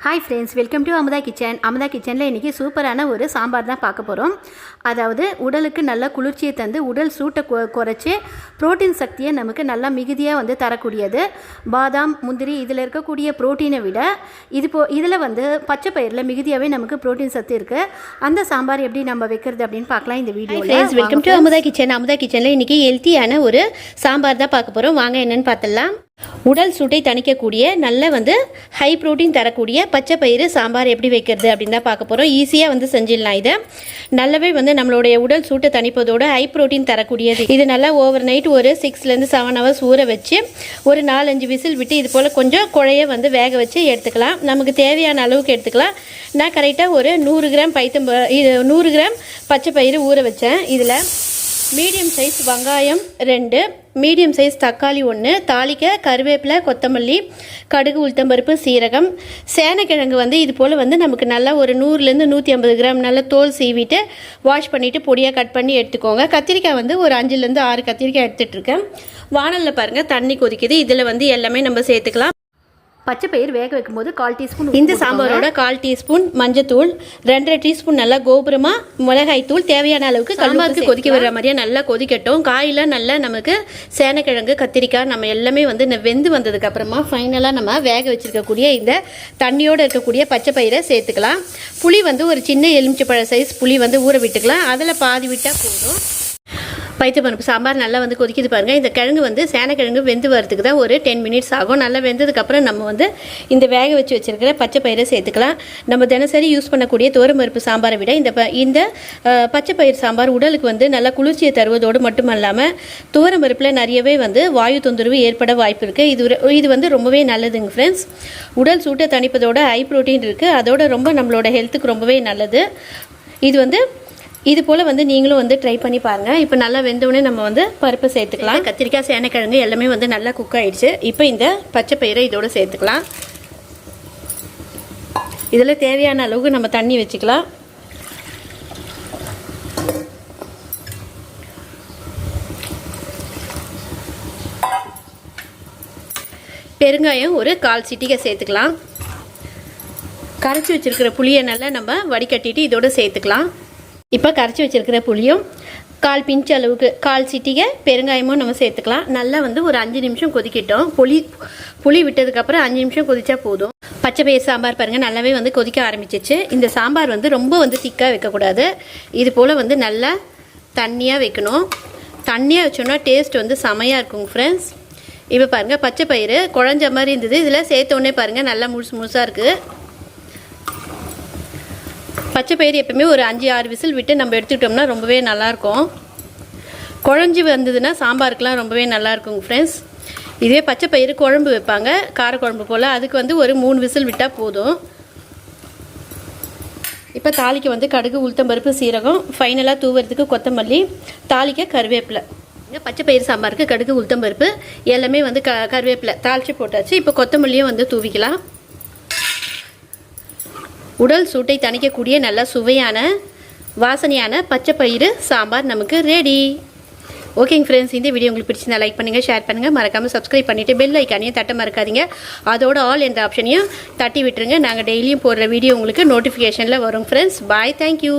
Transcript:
Hi friends welcome to Amudha kitchen Amudha கிச்சனில் இன்றைக்கி சூப்பரான ஒரு சாம்பார் தான் பார்க்க போகிறோம் அதாவது உடலுக்கு நல்ல குளிர்ச்சியை தந்து உடல் சூட்டை கொ குறைச்சி புரோட்டீன் சக்தியை நமக்கு நல்லா மிகுதியாக வந்து தரக்கூடியது. பாதாம் முந்திரி இதில் இருக்கக்கூடிய புரோட்டீனை விட இது போ இதில் வந்து பச்சை பயிரில் மிகுதியாகவே நமக்கு புரோட்டீன் சத்து இருக்குது அந்த சாம்பார் எப்படி நம்ம வைக்கிறது அப்படின்னு பார்க்கலாம் இந்த ஃப்ரெண்ட்ஸ் வீடியோவில் welcome to Amudha kitchen Amudha கிச்சனில் இன்றைக்கி ஹெல்த்தியான ஒரு சாம்பார் தான் பார்க்க போகிறோம் வாங்க என்னன்னு பார்த்துடலாம். உடல் சூட்டை தணிக்கக்கூடிய நல்ல வந்து ஹை புரோட்டீன் தரக்கூடிய பச்சை பயிறு சாம்பார் எப்படி வைக்கிறது அப்படின்னு தான் பார்க்க போகிறோம் ஈஸியாக வந்து செஞ்சிடலாம் இதை. நல்லாவே வந்து நம்மளுடைய உடல் சூட்டை தணிப்பதோட ஹை ப்ரோட்டீன் தரக்கூடியது. இது நல்லா ஓவர் நைட் ஒரு சிக்ஸ்லேருந்து செவன் ஹவர்ஸ் ஊற வச்சு ஒரு நாலஞ்சு விசில் விட்டு இது போல் கொஞ்சம் குழைய வந்து வேக வச்சு எடுத்துக்கலாம். நமக்கு தேவையான அளவுக்கு எடுத்துக்கலாம். நான் கரெக்டாக ஒரு நூறு கிராம் பைத்தம் இது நூறு கிராம் பச்சை பயிறு ஊற வச்சேன். இதில் மீடியம் சைஸ் வெங்காயம் ரெண்டு மீடியம் சைஸ் தக்காளி ஒன்று தாளிக்க கருவேப்பிலை கொத்தமல்லி கடுகு உளுத்தம்பருப்பு சீரகம். சேனக்கிழங்கு வந்து இது போல் வந்து நமக்கு நல்லா ஒரு நூறுலேருந்து நூற்றி ஐம்பது கிராம் நல்லா தோல் சீவிட்டு வாஷ் பண்ணிவிட்டு பொடியாக கட் பண்ணி எடுத்துக்கோங்க. கத்திரிக்காய் வந்து ஒரு அஞ்சுலேருந்து ஆறு கத்திரிக்காய் எடுத்துகிட்ருக்கேன் வானலில் பாருங்கள் தண்ணி கொதிக்குது. இதில் வந்து எல்லாமே நம்ம சேர்த்துக்கலாம். பச்சை பயிர் வேக வைக்கும்போது கால் டீஸ்பூன் இந்த சாம்பாரோட கால் டீஸ்பூன் மஞ்சத்தூள் ரெண்டரை டீஸ்பூன் நல்லா கோபுரமா மிளகாய் தூள் தேவையான அளவுக்கு சாம்பாருக்கு கொதிக்க விடுற மாதிரியே நல்லா கொதிக்கட்டும். காயெல்லாம் நல்லா நமக்கு சேனக்கிழங்கு கத்திரிக்காய் நம்ம எல்லாமே வந்து இந்த வெந்து வந்ததுக்கு அப்புறமா ஃபைனலாக நம்ம வேக வச்சிருக்கக்கூடிய இந்த தண்ணியோட இருக்கக்கூடிய பச்சை பயிரை சேர்த்துக்கலாம். புளி வந்து ஒரு சின்ன எலுமிச்சப்பழ சைஸ் புளி வந்து ஊற விட்டுக்கலாம். அதில் பாதி விட்டால் போதும். பைத்தப்பருப்பு சாம்பார் நல்லா வந்து கொதிக்கிது பாருங்கள் இந்த கிழங்கு வந்து சேனக்கிழங்கு வெந்து வரதுக்கு தான் ஒரு டென் மினிட்ஸ் ஆகும். நல்லா வெந்ததுக்கப்புறம் நம்ம வந்து இந்த வேக வச்சு வச்சுருக்கிற பச்சை பயிரை சேர்த்துக்கலாம். நம்ம தினசரி யூஸ் பண்ணக்கூடிய பருப்பு சாம்பாரை விட இந்த ப இந்த பச்சை பயிர் சாம்பார் உடலுக்கு வந்து நல்லா குளிர்ச்சியை தருவதோடு மட்டும் இல்லாமல் பருப்பில் நிறையவே வந்து வாயு தொந்தரவு ஏற்பட வாய்ப்பு இருக்குது இது இது வந்து ரொம்பவே நல்லதுங்க ஃப்ரெண்ட்ஸ் உடல் சூட்டை தணிப்பதோட ஹை ப்ரோட்டீன் இருக்குது அதோட ரொம்ப நம்மளோட ஹெல்த்துக்கு ரொம்பவே நல்லது. இது வந்து இது போல் வந்து நீங்களும் வந்து ட்ரை பண்ணி பாருங்கள் இப்போ நல்லா வெந்தவுடனே நம்ம வந்து பருப்பு சேர்த்துக்கலாம். கத்திரிக்காய் சேனக்கிழங்கு எல்லாமே வந்து நல்லா குக் ஆகிடுச்சு இப்போ இந்த பச்சை பயிரை இதோடு சேர்த்துக்கலாம். இதில் தேவையான அளவுக்கு நம்ம தண்ணி வச்சுக்கலாம். பெருங்காயம் ஒரு கால் சிட்டிகை சேர்த்துக்கலாம். கரைச்சி வச்சிருக்கிற புளியை நல்லா நம்ம வடிகட்டிட்டு இதோட சேர்த்துக்கலாம். இப்போ கரைச்சி வச்சிருக்கிற புளியும் கால் பிஞ்சு அளவுக்கு கால் சிட்டிகை பெருங்காயமும் நம்ம சேர்த்துக்கலாம். நல்லா வந்து ஒரு அஞ்சு நிமிஷம் கொதிக்கிட்டோம். புளி புளி விட்டதுக்கப்புறம் அஞ்சு நிமிஷம் கொதிச்சா போதும். பச்சை பயிர் சாம்பார் பாருங்கள் நல்லாவே வந்து கொதிக்க ஆரம்பிச்சிச்சு. இந்த சாம்பார் வந்து ரொம்ப வந்து திக்காக வைக்கக்கூடாது. இது போல் வந்து நல்லா தண்ணியாக வைக்கணும். தண்ணியாக வச்சோன்னா டேஸ்ட் வந்து செமையாக இருக்குங்க ஃப்ரெண்ட்ஸ் இப்போ பாருங்கள் பச்சை பயிறு குழஞ்ச மாதிரி இருந்தது. இதில் சேர்த்த உடனே பாருங்கள் நல்லா முழுசு முழுசாக இருக்குது பச்சை பயிறு எப்பவுமே ஒரு அஞ்சு ஆறு விசில் விட்டு நம்ம எடுத்துக்கிட்டோம்னா ரொம்பவே நல்லாயிருக்கும். குழஞ்சி வந்ததுன்னா சாம்பாருக்கெலாம் ரொம்பவே நல்லாயிருக்குங்க ஃப்ரெண்ட்ஸ் இதே பச்சை பயிறு குழம்பு வைப்பாங்க காரக்குழம்பு போல். அதுக்கு வந்து ஒரு மூணு விசில் விட்டால் போதும். இப்போ தாலிக்கு வந்து கடுகு உளுத்தம்பருப்பு சீரகம் ஃபைனலாக தூவுறதுக்கு கொத்தமல்லி தாளிக்க கருவேப்பிலை. இங்கே பச்சை பயிறு சாம்பாருக்கு கடுகு உளுத்தம்பருப்பு எல்லாமே வந்து க கருவேப்பிலை. தாளித்து போட்டாச்சு. இப்போ கொத்தமல்லியும் வந்து தூவிக்கலாம். உடல் சூட்டை தணிக்கக்கூடிய நல்ல சுவையான வாசனையான பச்சை பயிறு சாம்பார் நமக்கு ரெடி ஓகேங்க ஃப்ரெண்ட்ஸ் இந்த வீடியோ உங்களுக்கு பிடிச்சிருந்தா லைக் பண்ணுங்கள் ஷேர் பண்ணுங்கள் மறக்காமல் சப்ஸ்கிரைப் பண்ணிவிட்டு பெல் ஐக்கானையும் தட்ட மறக்காதீங்க. அதோட ஆல் என்ற ஆப்ஷனையும் தட்டி விட்டுருங்க. நாங்கள் டெய்லியும் போடுற வீடியோ உங்களுக்கு நோட்டிஃபிகேஷனில் வரும் ஃப்ரெண்ட்ஸ் பாய் தேங்க்யூ